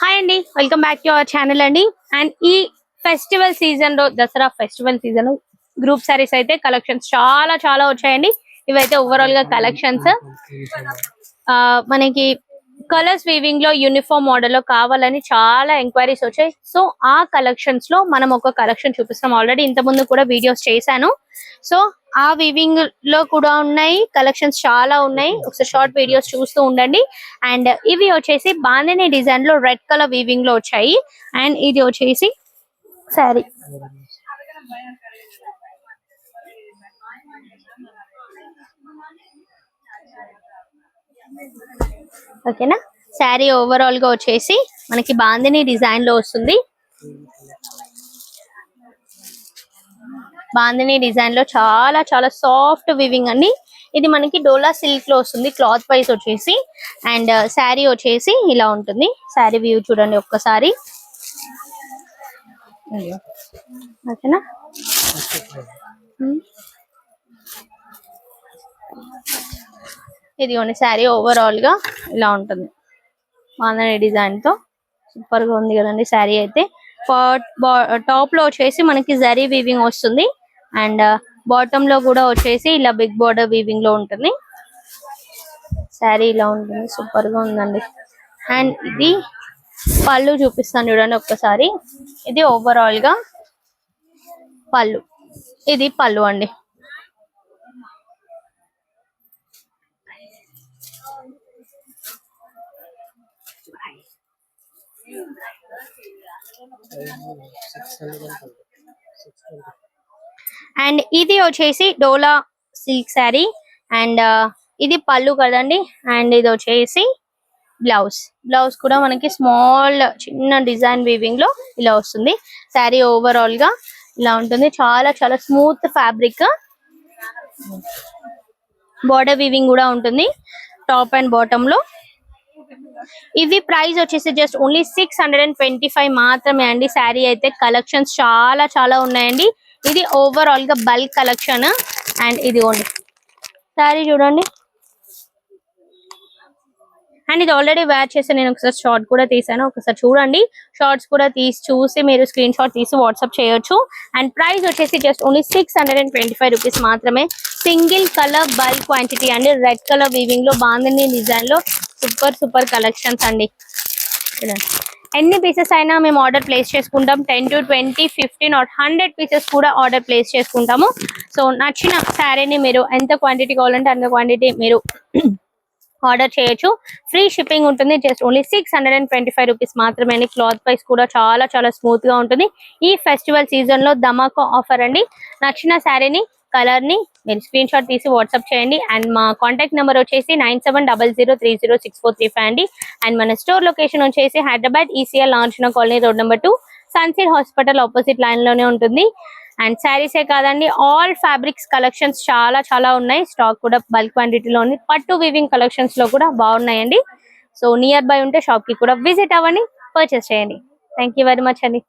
Hi అండి welcome back to our channel అండి. And ఈ ఫెస్టివల్ సీజన్లో Dasara festival season group sarees అయితే కలెక్షన్స్ చాలా చాలా వచ్చాయండి. ఇవైతే ఓవరాల్గా కలెక్షన్స్ మనకి కలర్స్ వీవింగ్లో యూనిఫామ్ మోడల్లో కావాలని చాలా ఎంక్వైరీస్ వచ్చాయి. సో ఆ కలెక్షన్స్లో మనం ఒక కలెక్షన్ చూపిస్తాం ఆల్రెడీ ఇంత ముందు కూడా వీడియోస్ చేశాను. సో ఆ వీవింగ్లో కూడా ఉన్నాయి. కలెక్షన్స్ చాలా ఉన్నాయి. ఒకసారి షార్ట్ వీడియోస్ చూస్తూ ఉండండి. అండ్ ఇవి వచ్చేసి బాందిని డిజైన్లో రెడ్ కలర్ వీవింగ్లో వచ్చాయి. అండ్ ఇది వచ్చేసి సారీ ఓకేనా? శారీ ఓవరాల్గా వచ్చేసి మనకి బాందిని డిజైన్లో వస్తుంది. బాందిని డిజైన్లో చాలా చాలా సాఫ్ట్ వివింగ్ అండి. ఇది మనకి డోలా సిల్క్లో వస్తుంది క్లాత్ వైజ్ వచ్చేసి. అండ్ శారీ వచ్చేసి ఇలా ఉంటుంది. శారీ వ్యూ చూడండి ఒక్కసారి. ఓకేనా? ఇదిగోండి శారీ ఓవరాల్గా ఇలా ఉంటుంది. మాందని డిజైన్తో సూపర్గా ఉంది కదండి శారీ అయితే. టాప్లో వచ్చేసి మనకి జరీ వీవింగ్ వస్తుంది. అండ్ uh, బాటమ్లో కూడా వచ్చేసి ఇలా బిగ్ బోర్డర్ వీవింగ్లో ఉంటుంది. శారీ ఇలా ఉంటుంది సూపర్గా ఉందండి. అండ్ ఇది పళ్ళు చూపిస్తాను చూడండి ఒక్కసారి. ఇది ఓవరాల్గా పళ్ళు. ఇది పళ్ళు అండి. అండ్ ఇది వచ్చేసి డోలా సిల్క్ శారీ అండ్ ఇది పళ్ళు కదండి. అండ్ ఇది వచ్చేసి బ్లౌజ్. బ్లౌజ్ కూడా మనకి స్మాల్ చిన్న డిజైన్ వీవింగ్లో ఇలా వస్తుంది. శారీ ఓవరాల్గా ఇలా ఉంటుంది. చాలా చాలా స్మూత్ ఫ్యాబ్రిక్ బార్డర్ వీవింగ్ కూడా ఉంటుంది. టాప్ అండ్ బాటమ్లో. ఇవి ప్రైస్ వచ్చేసి just only six hundred and twenty five మాత్రమే అండి. శారీ అయితే కలెక్షన్స్ చాలా చాలా ఉన్నాయండి. ఇది ఓవరాల్గా బల్క్ కలెక్షన్ అండ్ ఇది ఓన్లీ. శారీ చూడండి. అండ్ ఇది ఆల్రెడీ వేర్ చేసి నేను ఒకసారి షార్ట్ కూడా తీసాను. ఒకసారి చూడండి. షార్ట్స్ కూడా తీసి చూసి మీరు స్క్రీన్ షాట్ తీసి వాట్సాప్ చేయొచ్చు. అండ్ ప్రైస్ వచ్చేసి just only six hundred and twenty five rupees మాత్రమే. సింగిల్ కలర్ బల్క్ క్వాంటిటీ అండి. రెడ్ కలర్ వీవింగ్లో బాగుంది డిజైన్లో సూపర్ సూపర్ కలెక్షన్స్ అండి. ఎన్ని పీసెస్ అయినా మేము ఆర్డర్ ప్లేస్ చేసుకుంటాం. Ten to twenty fifteen or hundred pieces కూడా ఆర్డర్ ప్లేస్ చేసుకుంటాము. సో నచ్చిన శారీని మీరు ఎంత క్వాంటిటీ కావాలంటే అంత క్వాంటిటీ మీరు ఆర్డర్ చేయొచ్చు. ఫ్రీ షిప్పింగ్ ఉంటుంది. Just only six hundred and twenty five rupees మాత్రమే క్లాత్ ప్రైస్ కూడా చాలా చాలా స్మూత్గా ఉంటుంది. ఈ ఫెస్టివల్ సీజన్లో ధమాకా ఆఫర్ అండి. నచ్చిన శారీని కలర్ని మీరు స్క్రీన్ షాట్ తీసి వాట్సాప్ చేయండి. అండ్ మా కాంటాక్ట్ నెంబర్ వచ్చేసి nine seven double zero three zero six four three five అండి. అండ్ మన స్టోర్ లొకేషన్ వచ్చేసి హైదరాబాద్ ఈసీఎల్ లాంఛన కాలనీ రోడ్ నెంబర్ టూ సన్సీడ్ హాస్పిటల్ ఆపోజిట్ లైన్లోనే ఉంటుంది. అండ్ శారీసే కాదండి ఆల్ ఫ్యాబ్రిక్స్ కలెక్షన్స్ చాలా చాలా ఉన్నాయి. స్టాక్ కూడా బల్క్ క్వాంటిటీలో ఉంది పట్టు వివింగ్ కలెక్షన్స్లో కూడా బాగున్నాయండి. సో నియర్ బై ఉంటే షాప్కి కూడా విజిట్ అవ్వండి పర్చేస్ చేయండి. థ్యాంక్ వెరీ మచ్ అండి.